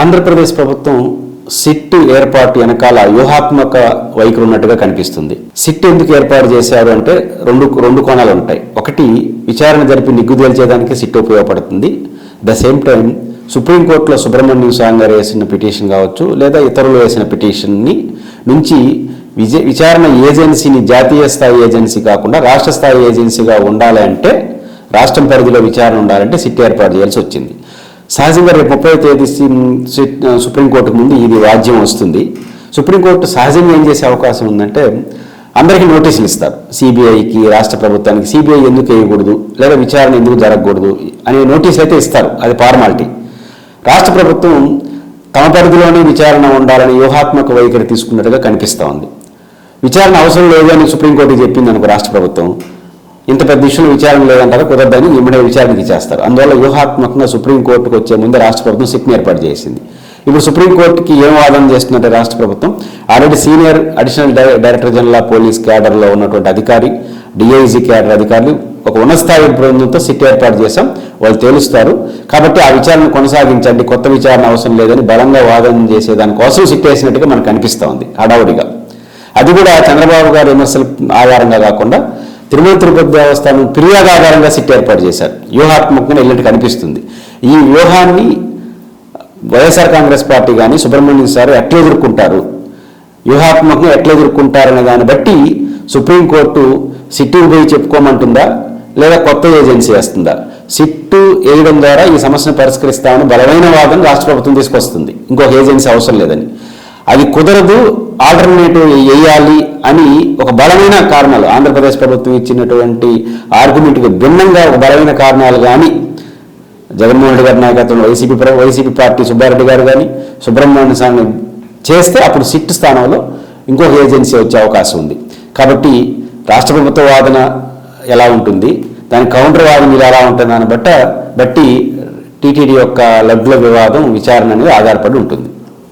ఆంధ్రప్రదేశ్ ప్రభుత్వం సిట్ ఏర్పాటు వెనకాల వ్యూహాత్మక వైఖరి ఉన్నట్టుగా కనిపిస్తుంది. సిట్ ఎందుకు ఏర్పాటు చేశారు అంటే రెండు రెండు కోణాలు ఉంటాయి. ఒకటి విచారణ జరిపి నిగ్గు తేల్చేదానికి సిట్ ఉపయోగపడుతుంది. ద సేమ్ టైం సుప్రీంకోర్టులో సుబ్రహ్మణ్యం స్వామి గారు వేసిన పిటిషన్ కావచ్చు లేదా ఇతరులు వేసిన పిటిషన్ని నుంచి విజయ విచారణ ఏజెన్సీని జాతీయ స్థాయి ఏజెన్సీ కాకుండా రాష్ట్ర స్థాయి ఏజెన్సీగా ఉండాలి అంటే రాష్ట్రం పరిధిలో విచారణ ఉండాలంటే సిట్ ఏర్పాటు చేయాల్సి వచ్చింది. సహజంగా రేపు ముప్పై తేదీ సుప్రీంకోర్టు ముందు ఇది రాజ్యం వస్తుంది. సుప్రీంకోర్టు సహజంగా ఏం చేసే అవకాశం ఉందంటే అందరికీ నోటీసులు ఇస్తారు. సిబిఐకి రాష్ట్ర ప్రభుత్వానికి సిబిఐ ఎందుకు వేయకూడదు? లేదా విచారణ ఎందుకు జరగకూడదు? అనే నోటీస్ అయితే ఇస్తారు. అది ఫార్మాలిటీ. రాష్ట్ర ప్రభుత్వం తమ పరిధిలోనే విచారణ ఉండాలని వ్యూహాత్మక వైఖరి తీసుకున్నట్టుగా కనిపిస్తూ ఉంది. విచారణ అవసరం లేదు అని సుప్రీంకోర్టు చెప్పింది అనుకో రాష్ట్ర ప్రభుత్వం. ఇంత పెద్ద ఇష్యూలు విచారణ లేదంటారా? కుదరదని ఇమ్మడే విచారణకి చేస్తారు. అందువల్ల వ్యూహాత్మకంగా సుప్రీంకోర్టుకు వచ్చే ముందు రాష్ట్ర ప్రభుత్వం సిట్ని ఏర్పాటు చేసింది. ఇప్పుడు సుప్రీంకోర్టుకి ఏం వాదన చేస్తుందంటే రాష్ట్ర ప్రభుత్వం? Already senior additional director general of police క్యాడర్లో ఉన్నటువంటి అధికారి డిఐజీ క్యాడర్ అధికారులు ఒక ఉన్నతస్థాయి బృందంతో సిట్ ఏర్పాటు చేశాం. వాళ్ళు తేలుస్తారు. కాబట్టి ఆ విచారణ కొనసాగించండి. కొత్త విచారణ అవసరం లేదని బలంగా వాదన చేసేదానికోసం సిట్ వేసినట్టుగా మనకు అనిపిస్తూ ఉంది హడావుడిగా. అది కూడా చంద్రబాబు గారి విమర్శల ఆధారంగా కాకుండా తిరుమల తిరుపతి దేవస్థానం ఫిర్యాదు ఆధారంగా సిట్ ఏర్పాటు చేశారు. వ్యూహాత్మకంగా వెళ్ళినట్టు కనిపిస్తుంది. ఈ వ్యూహాన్ని వైఎస్ఆర్ కాంగ్రెస్ పార్టీ కానీ సుబ్రహ్మణ్యం సార్ ఎట్లా ఎదుర్కొంటారు? వ్యూహాత్మకంగా ఎట్లా ఎదుర్కొంటారనే దాన్ని బట్టి సుప్రీంకోర్టు సిట్టు పోయి చెప్పుకోమంటుందా? లేదా కొత్త ఏజెన్సీ వేస్తుందా? సిట్టు వేయడం ద్వారా ఈ సమస్యను పరిష్కరిస్తామని బలమైన వాదన రాష్ట్ర ప్రభుత్వం తీసుకొస్తుంది. ఇంకొక ఏజెన్సీ అవసరం లేదని. అది కుదరదు ఆల్టర్నేటివ్ వేయాలి అని ఒక బలమైన కారణాలు ఆంధ్రప్రదేశ్ ప్రభుత్వం ఇచ్చినటువంటి ఆర్గ్యుమెంట్కి భిన్నంగా ఒక బలమైన కారణాలు కానీ జగన్మోహన్ రెడ్డి గారి నాయకత్వంలో వైసీపీ వైసీపీ పార్టీ సుబ్బారెడ్డి గారు కానీ సుబ్రహ్మణ్య స్వామి చేస్తే అప్పుడు సిట్ స్థానంలో ఇంకొక ఏజెన్సీ వచ్చే అవకాశం ఉంది. కాబట్టి రాష్ట్ర ప్రభుత్వ వాదన ఎలా ఉంటుంది దాని కౌంటర్ వాదన ఇది ఎలా ఉంటుంది దాన్ని బట్ట బట్టి టీటీడీ యొక్క లడ్ల వివాదం విచారణ అనేది ఆధారపడి ఉంటుంది.